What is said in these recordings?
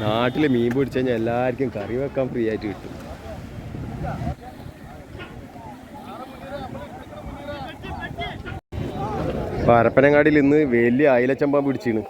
നാട്ടിൽ മീൻ പിടിച്ചു കഴിഞ്ഞാൽ എല്ലാവർക്കും കറി വെക്കാൻ ഫ്രീ ആയിട്ട് കിട്ടും. പരപ്പനങ്ങാടിയിൽ ഇന്ന് വലിയ അയിലച്ചമ്പാൻ പിടിച്ചിന്.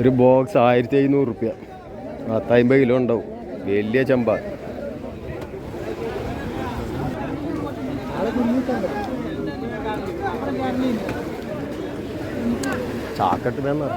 ഒരു ബോക്സ് ആയിരത്തി അഞ്ഞൂറ് റുപ്യ. പത്തമ്പത് കിലോ ഉണ്ടാവും. വലിയ ചമ്പ. ചാക്കട്ട് വേണം.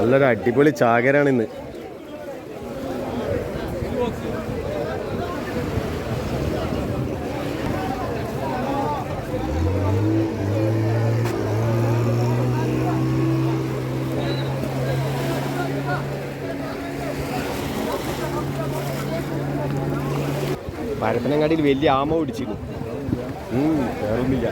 നല്ലൊരു അടിപൊളി ചാകരാണ് ഇന്ന് പരപ്പനങ്ങാടിയിൽ വലിയ ആമ പിടിച്ചിരുന്നു. വേറൊന്നുമില്ല.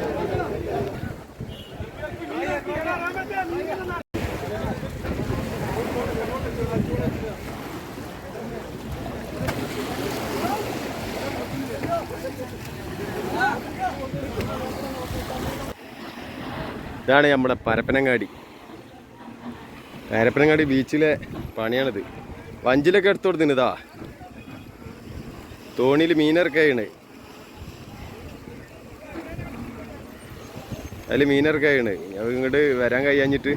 ഇതാണ് നമ്മുടെ പരപ്പനങ്ങാടി. പരപ്പനങ്ങാടി ബീച്ചിലെ പണിയാണിത്. വഞ്ചിലൊക്കെ എടുത്തു കൊടുത്തിന് ഇതാ. തോണിയിൽ മീനിറക്കാണ് അതിൽ മീനിറക്കാണ് ഇങ്ങോട്ട് വരാൻ കഴിയാഞ്ഞിട്ട്.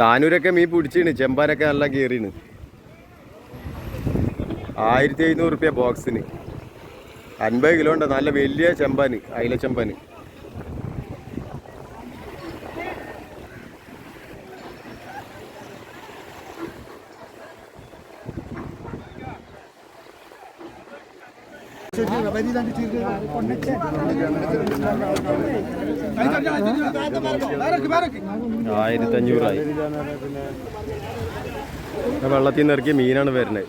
താനൂരൊക്കെ മീൻ പിടിച്ചിണ്. ചെമ്പാനൊക്കെ നല്ല കയറിണ് ആയിരത്തി എഴുന്നൂറ് റുപ്യ ബോക്സിന്. അൻപത് കിലോ ഉണ്ട്. നല്ല വലിയ ചെമ്പാന് അയില ചെമ്പാന്. ആയിരത്തി അഞ്ഞൂറായി വെള്ളത്തിൽ നിന്ന് ഇറക്കിയ മീനാണ് വരുന്നത്.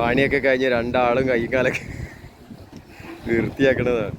പണിയൊക്കെ കഴിഞ്ഞ് രണ്ടാളും കൈകാലൊക്കെ വൃത്തിയാക്കണതാണ്.